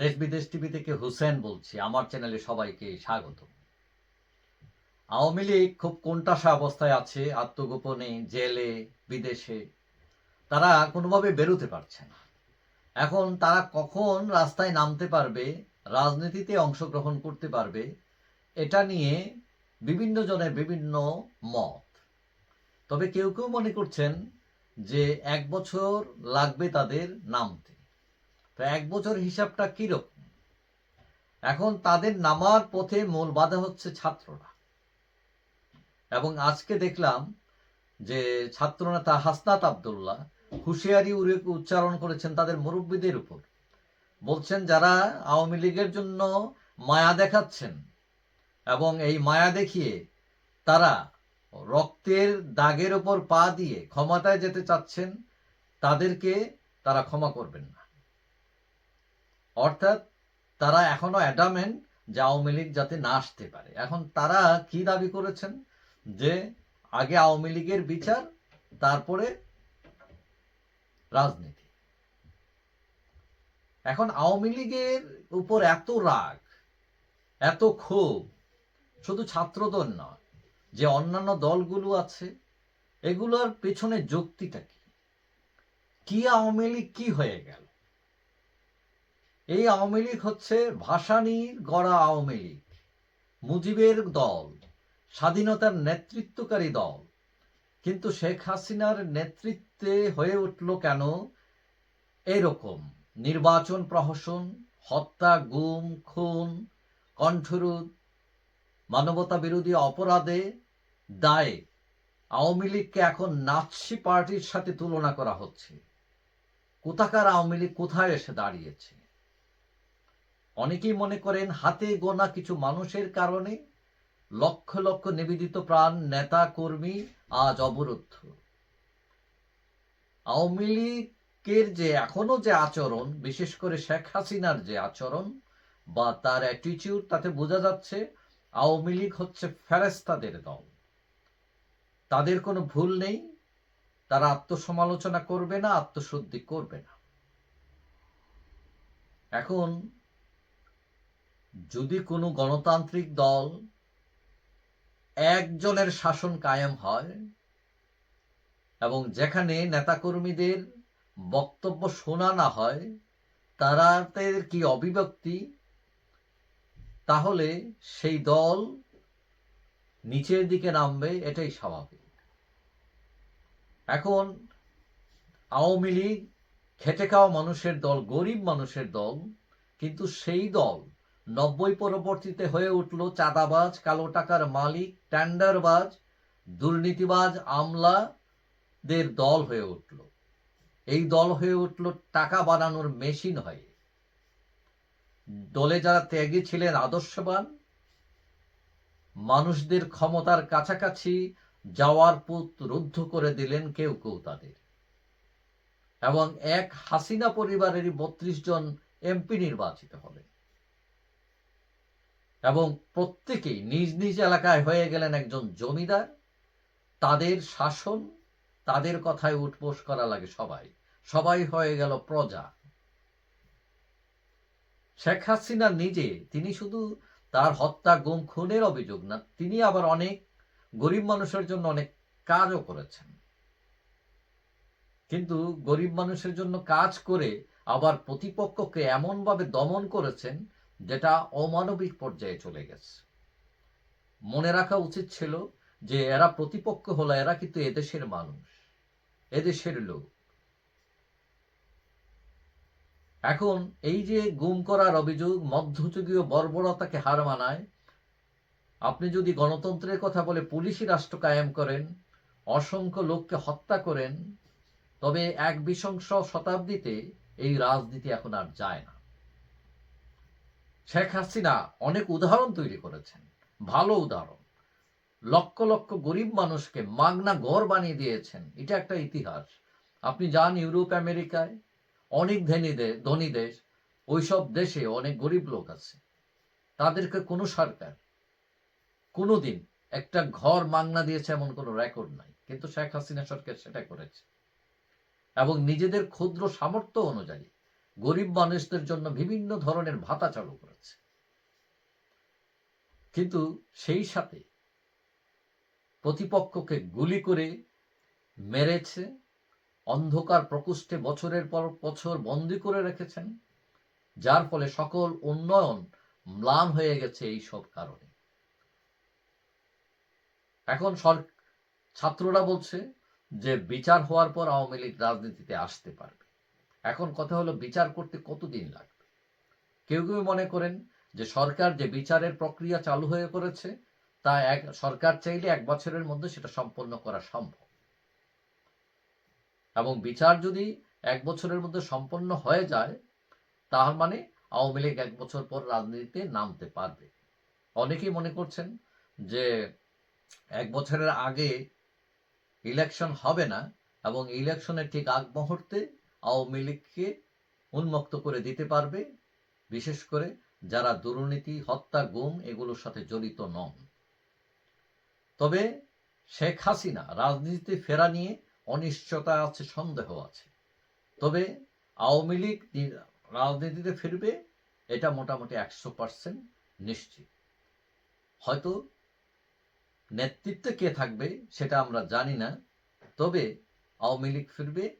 দেশ বিদেশ টিভি থেকে হুসেন বলছি, আমার চ্যানেলে সবাইকে স্বাগত। আওয়ামী লীগ খুব কোণঠাসা অবস্থায় আছে, আত্মগোপনে, জেলে, বিদেশে। তারা কোনোভাবে বেরোতে পারছে না। এখন তারা কখন রাস্তায় নামতে পারবে, রাজনীতিতে অংশগ্রহণ করতে পারবে, এটা নিয়ে বিভিন্ন জনের বিভিন্ন মত। তবে কেউ কেউ মনে করছেন যে এক বছর লাগবে তাদের নামতে। এক বছর হিসাবটা কীরকম? এখন তাদের নামার পথে মূল বাধা হচ্ছে ছাত্ররা। এবং আজকে দেখলাম যে ছাত্রনেতা হাসনাত আবদুল্লাহ হুঁশিয়ারি উচ্চারণ করেছেন তাদের মুরব্বীদের উপর। বলছেন, যারা আওয়ামী লীগের জন্য মায়া দেখাচ্ছেন এবং এই মায়া দেখিয়ে তারা রক্তের দাগের ওপর পা দিয়ে ক্ষমতায় যেতে চাচ্ছেন, তাদেরকে তারা ক্ষমা করবেন না। অর্থাৎ তারা এখনও অ্যাডামেন্ট যে আওয়ামী লীগ যাতে না আসতে পারে। এখন তারা কি দাবি করেছেন? যে আগে আওয়ামী লীগের বিচার, তারপরে রাজনীতি। এখন আওয়ামী লীগের উপর এত রাগ, এত ক্ষোভ, শুধু ছাত্রদল নয়, যে অন্যান্য দলগুলো আছে, এগুলোর পেছনে যুক্তিটা কি? কি আওয়ামী লীগ কি হয়ে গেল? এই আওয়ামী লীগ হচ্ছে ভাসানীর গড়া আওয়ামী লীগ, মুজিবের দল, স্বাধীনতার নেতৃত্বকারী দল। কিন্তু শেখ হাসিনার নেতৃত্বে হয়ে উঠল কেন? এরকম নির্বাচন প্রহসন, হত্যা, গুম, খুন, কণ্ঠরোধ, মানবতা বিরোধী অপরাধে দায়ে আওয়ামী লীগকে এখন নাৎসি পার্টির সাথে তুলনা করা হচ্ছে। কোথাকার আওয়ামী লীগ কোথায় এসে দাঁড়িয়েছে? অনেকেই মনে করেন হাতে গোনা কিছু মানুষের কারণে লক্ষ লক্ষ নিবেদিত প্রাণ, নেতা, কর্মী আজ অবরুদ্ধ। আওয়ামী লীগের যে এখনও যে আচরণ, বিশেষ করে শেখ হাসিনার যে আচরণ বা তার অ্যাটিটিউড তাতে বোঝা যাচ্ছে আওয়ামী লীগ হচ্ছে ফেরেস্তাদের দল। তাদের কোনো ভুল নেই, তারা আত্মসমালোচনা করবে না, আত্মশুদ্ধি করবে না। এখন যদি কোনো গণতান্ত্রিক দল একজনের শাসন কায়েম হয় এবং যেখানে নেতাকর্মীদের বক্তব্য শোনা না হয় তাদের কি অভিব্যক্তি তাহলে সেই দল নিচের দিকে নামবে, এটাই স্বাভাবিক। এখন আওয়ামী লীগ খেটে খাওয়া মানুষের দল, গরিব মানুষের দল, কিন্তু সেই দল নব্বই পরবর্তীতে হয়ে উঠল চাঁদাবাজ কালো টাকার মালিক, টেন্ডারবাজ, দুর্নীতিবাজ, আমলাদের দল হয়ে উঠল। এই দল হয়ে উঠল টাকা বানানোর মেশিন হয়ে। দলে যারা ত্যাগী ছিলেন, আদর্শবান, মানুষদের ক্ষমতার কাছাকাছি যাওয়ার পথ রুদ্ধ করে দিলেন কেউ কেউ তাদের। এবং এক হাসিনা পরিবারেরই বত্রিশ জন এমপি নির্বাচিত হলেন। এবং প্রত্যেকেই নিজ নিজ এলাকায় হয়ে গেলেন একজন জমিদার। তাদের শাসন, তাদের কথায় উঠবোস করা লাগে সবাই। সবাই হয়ে গেল প্রজা। শেখ হাসিনা নিজে, তিনি শুধু তার হত্যা গুম খুনের অভিযোগ না, তিনি আবার অনেক গরিব মানুষের জন্য অনেক কাজও করেছেন। কিন্তু গরিব মানুষের জন্য কাজ করে আবার প্রতিপক্ষকে এমনভাবে দমন করেছেন যেটা অমানবিক পর্যায়ে চলে গেছে। মনে রাখা উচিত ছিল যে এরা প্রতিপক্ষ হলো, এরা কিন্তু এদেশের মানুষ, এদেশের লোক। এখন এই যে গুম করার অভিযোগ, মধ্যযুগীয় বর্বরতাকে হার মানায়, আপনি যদি গণতন্ত্রের কথা বলে পুলিশি রাষ্ট্র কায়েম করেন, অসংখ্য লোককে হত্যা করেন, তবে এক বিশংশ শতাব্দীতে এই রাজনীতি এখন আর যায় না। শেখ হাসিনা অনেক উদাহরণ তৈরি করেছেন। ভালো উদাহরণ। লক্ষ লক্ষ গরিব মানুষকে মাগনা ঘর বানিয়ে দিয়েছেন। এটা একটা ইতিহাস। আপনি যান ইউরোপ, আমেরিকায়, অনেক ধনী দেশ ধনী দেশ, ওইসব দেশে অনেক গরিব লোক আছে। তাদেরকে কোনো সরকার কোনোদিন একটা ঘর মাংনা দিয়েছে এমন কোনো রেকর্ড নাই। কিন্তু শেখ হাসিনা সরকার সেটা করেছে। এবং নিজেদের ক্ষুদ্র সামর্থ্য অনুযায়ী গরিব মানুষদের জন্য বিভিন্ন ধরনের ভাতা চালু করেছে। কিন্তু সেই সাথে প্রতিপক্ষকে গুলি করে মেরেছে, অন্ধকার প্রকোষ্ঠে বছরের পর বছর বন্দি করে রেখেছেন, যার ফলে সকল উন্নয়ন ম্লান হয়ে গেছে এই সব কারণে। এখন ছাত্ররা বলছে যে বিচার হওয়ার পর আওয়ামী লীগ রাজনীতিতে আসতে পারবে। এখন কথা হলো বিচার করতে কতদিন লাগবে? কেউ কেউ মনে করেন যে সরকার যে বিচারের প্রক্রিয়া চালু হয়ে করেছে, তা এক, সরকার চাইলে এক বছরের মধ্যে সেটা সম্পন্ন করা সম্ভব। এবং বিচার যদি এক বছরের মধ্যে সম্পন্ন হয়ে যায়, তার মানে আওয়ামী লীগ এক বছর পর রাজনীতিতে নামতে পারবে। অনেকেই মনে করছেন যে এক বছরের আগে ইলেকশন হবে না এবং ইলেকশনের ঠিক আগ মুহূর্তে আওয়ামী লীগকে উন্মুক্ত করে দিতে পারবে, বিশেষ করে যারা দুর্নীতি, হত্যা, গুম এগুলোর সাথে জড়িত নন। তবে শেখ হাসিনা রাজনীতিতে ফেরা নিয়ে অনিশ্চয়তা আছে, সন্দেহ আছে। তবে আওয়ামী লীগ রাজনীতিতে ফিরবে, এটা মোটামুটি একশো পার্সেন্ট নিশ্চিত। হয়তো নেতৃত্বে কে থাকবে সেটা আমরা জানি না, তবে আওয়ামী লীগ ফিরবে